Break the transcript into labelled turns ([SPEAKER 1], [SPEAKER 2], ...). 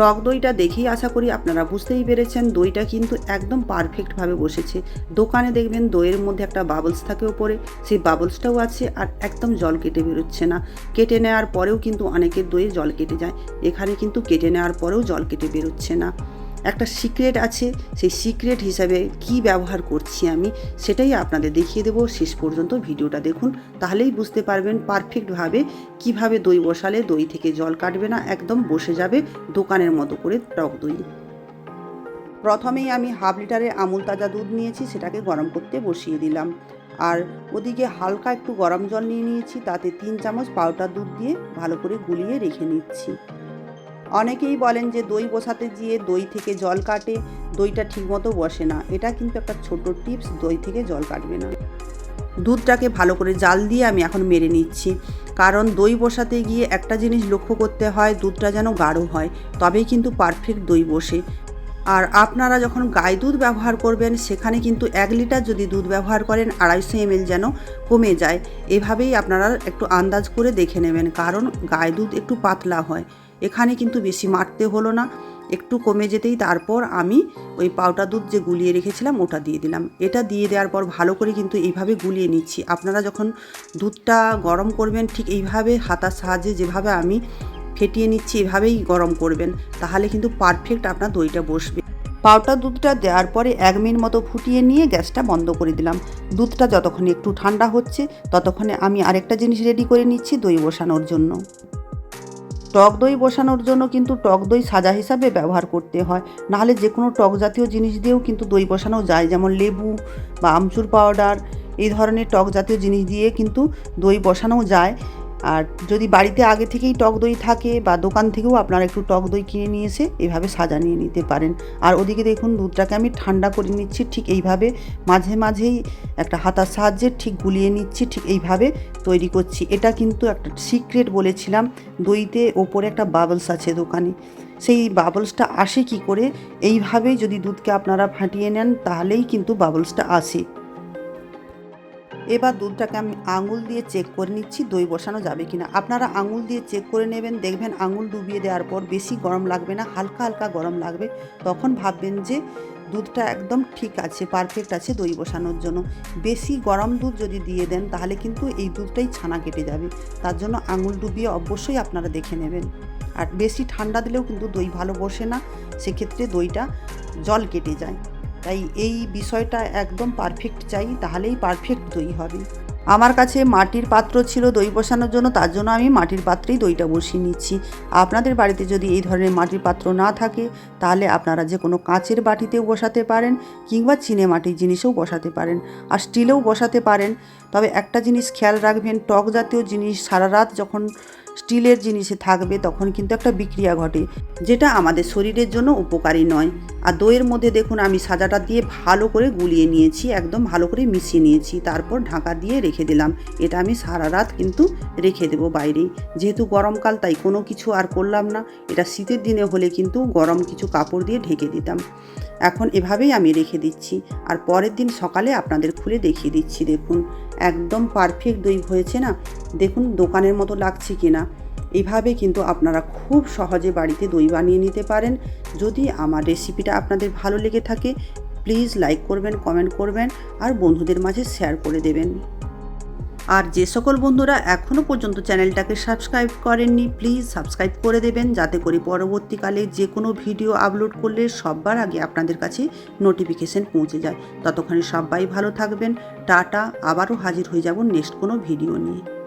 [SPEAKER 1] টক দইটা দেখেই আশা করি আপনারা বুঝতেই পেরেছেন, দইটা কিন্তু একদম পারফেক্টভাবে বসেছে। দোকানে দেখবেন দইয়ের মধ্যে একটা বাবলস থাকে ওপরে, সেই বাবলসটাও আছে আর একদম জল কেটে বেরোচ্ছে না। কেটে নেওয়ার পরেও কিন্তু অনেকের দইয়ে জল কেটে যায়, এখানে কিন্তু কেটে নেওয়ার পরেও জল কেটে বেরোচ্ছে না। একটা সিক্রেট আছে, সেই সিক্রেট হিসাবে কি ব্যবহার করছি আমি সেটাই আপনাদের দেখিয়ে দেবো। শেষ পর্যন্ত ভিডিওটা দেখুন, তাহলেই বুঝতে পারবেন পারফেক্টভাবে কীভাবে দই বসালে দই থেকে জল কাটবে না, একদম বসে যাবে দোকানের মতো করে টক দই। প্রথমেই আমি হাফ লিটারের আমুল তাজা দুধ নিয়েছি, সেটাকে গরম করতে বসিয়ে দিলাম। আর ওদিকে হালকা একটু গরম জল নিয়ে নিয়েছি, তাতে তিন চামচ পাউডার দুধ দিয়ে ভালো করে গুলিয়ে রেখে নিচ্ছি। অনেকেই বলেন যে দই বসাতে গিয়ে দই থেকে জল কাটে, দইটা ঠিকমতো বসে না। এটা কিন্তু একটা ছোট টিপস, দই থেকে জল কাটবে না। দুধটাকে ভালো করে জাল দিয়ে আমি এখন মেরে নিচ্ছি। কারণ দই বসাতে গিয়ে একটা জিনিস লক্ষ্য করতে হয়, দুধটা যেন গাঢ় হয়, তবেই কিন্তু পারফেক্ট দই বসে। আর আপনারা যখন গাই দুধ ব্যবহার করবেন, সেখানে কিন্তু এক লিটার যদি দুধ ব্যবহার করেন, আড়াইশো এমএল যেন কমে যায়। এভাবেই আপনারা একটু আন্দাজ করে দেখে নেবেন, কারণ গায়ে দুধ একটু পাতলা হয়। এখানে কিন্তু বেশি মারতে হলো না। একটু কমে যেতেই তারপর আমি ওই পাউডার দুধ যে গুলিয়ে রেখেছিলাম ওটা দিয়ে দিলাম। এটা দিয়ে দেওয়ার পর ভালো করে কিন্তু এইভাবে গুলিয়ে নিচ্ছি। আপনারা যখন দুধটা গরম করবেন ঠিক এইভাবে হাতার সাহায্যে যেভাবে আমি ফেটিয়ে নিচ্ছি এভাবেই গরম করবেন। তাহলে কিন্তু পারফেক্ট আপনার দইটা বসবে। পাউডার দুধটা দেওয়ার পরে এক মিনিট মতো ফুটিয়ে নিয়ে গ্যাসটা বন্ধ করে দিলাম। দুধটা যতক্ষণ একটু ঠান্ডা হচ্ছে, ততক্ষণে আমি আরেকটা জিনিস রেডি করে নিচ্ছি দই বসানোর জন্য। টক দই বসানোর জন্য কিন্তু টক দই সাজা হিসাবে ব্যবহার করতে হয়। নাহলে যে কোনো টক জাতীয় জিনিস দিয়েও কিন্তু দই বসানো যায়, যেমন লেবু বা আমচুর পাউডার, এই ধরনের টক জাতীয় জিনিস দিয়ে কিন্তু দই বসানো যায়। আর যদি বাড়িতে আগে থেকেই টক দই থাকে বা দোকান থেকেও আপনারা একটু টক দই কিনে নিয়ে এসে এভাবে সাজা নিয়ে নিতে পারেন। আর ওদিকে দেখুন দুধটাকে আমি ঠান্ডা করে নিচ্ছি ঠিক এইভাবে। মাঝে মাঝেই একটা হাতার সাহায্যে ঠিক গুলিয়ে নিচ্ছি ঠিক এইভাবে তৈরি করছি। এটা কিন্তু একটা সিক্রেট বলেছিলাম, দইতে ওপরে একটা বাবলস আছে দোকানে। সেই বাবলসটা আসে কি করে? এইভাবেই যদি দুধকে আপনারা ফাটিয়ে নেন তাহলেই কিন্তু বাবলসটা আসে। এবার দুধটাকে আমি আঙুল দিয়ে চেক করে নিচ্ছি, দই বসানো যাবে কি না আপনারা আঙুল দিয়ে চেক করে নেবেন, দেখবেন আঙুল ডুবিয়ে দেওয়ার পর বেশি গরম লাগবে না, হালকা হালকা গরম লাগবে। তখন ভাববেন যে দুধটা একদম ঠিক আছে পারফেক্ট আছে দই বসানোর জন্য। বেশি গরম দুধ যদি দিয়ে দেন, তাহলে কিন্তু এই দুধটাই ছানা কেটে যাবে। তার জন্য আঙুল ডুবিয়ে অবশ্যই আপনারা দেখে নেবেন। আর বেশি ঠান্ডা দিলেও কিন্তু দই ভালো বসে না, সেক্ষেত্রে দইটা জল কেটে যায়। তাই এই বিষয়টা একদম পারফেক্ট চাই, তাহলেই পারফেক্ট দই হবে। আমার কাছে মাটির পাত্র ছিল দই বসানোর জন্য, তার জন্য আমি মাটির পাত্রেই দইটা বসিয়ে নিচ্ছি। আপনাদের বাড়িতে যদি এই ধরনের মাটির পাত্র না থাকে, তাহলে আপনারা যে কোনো কাঁচের বাটিতেও বসাতে পারেন কিংবা চিনে মাটির জিনিসেও বসাতে পারেন আর স্টিলেও বসাতে পারেন। তবে একটা জিনিস খেয়াল রাখবেন, টক জাতীয় জিনিস সারা রাত যখন স্টিলের জিনিসে থাকবে, তখন কিন্তু একটা বিক্রিয়া ঘটে, যেটা আমাদের শরীরের জন্য উপকারী নয়। আর দইয়ের মধ্যে দেখুন, আমি সাজাটা দিয়ে ভালো করে গুলিয়ে নিয়েছি, একদম ভালো করে মিশিয়ে নিয়েছি, তারপর ঢাকা দিয়ে রেখে দিলাম। এটা আমি সারা রাত কিন্তু রেখে দেবো বাইরেই। যেহেতু গরমকাল, তাই কোনো কিছু আর করলাম না। এটা শীতের দিনে হলে কিন্তু গরম কিছু কাপড় দিয়ে ঢেকে দিতাম। এখন এভাবেই আমি রেখে দিচ্ছি। আর পরের দিন সকালে আপনাদের খুলে দেখিয়ে দিচ্ছি, দেখুন। একদম পারফেক্ট দই হয়েছে না? দেখুন দোকানের মতো লাগছে কি না? এইভাবে কিন্তু আপনারা খুব সহজে বাড়িতে দই বানিয়ে নিতে পারেন। যদি আমার রেসিপিটা আপনাদের ভালো লেগে থাকে প্লিজ লাইক করবেন কমেন্ট করবেন, আর বন্ধুদের মাঝে শেয়ার করে দেবেন। আর যে সকল বন্ধুরা এখনও পর্যন্ত চ্যানেলটাকে সাবস্ক্রাইব করেননি, প্লিজ সাবস্ক্রাইব করে দেবেন যাতে করে পরবর্তীকালে যে কোনো ভিডিও আপলোড করলে সববার আগে আপনাদের কাছে নোটিফিকেশন পৌঁছে যায়। ততক্ষণে সবাই ভালো থাকবেন। টাটা, আবারও হাজির হয়ে যাব নেক্সট কোনো ভিডিও নিয়ে।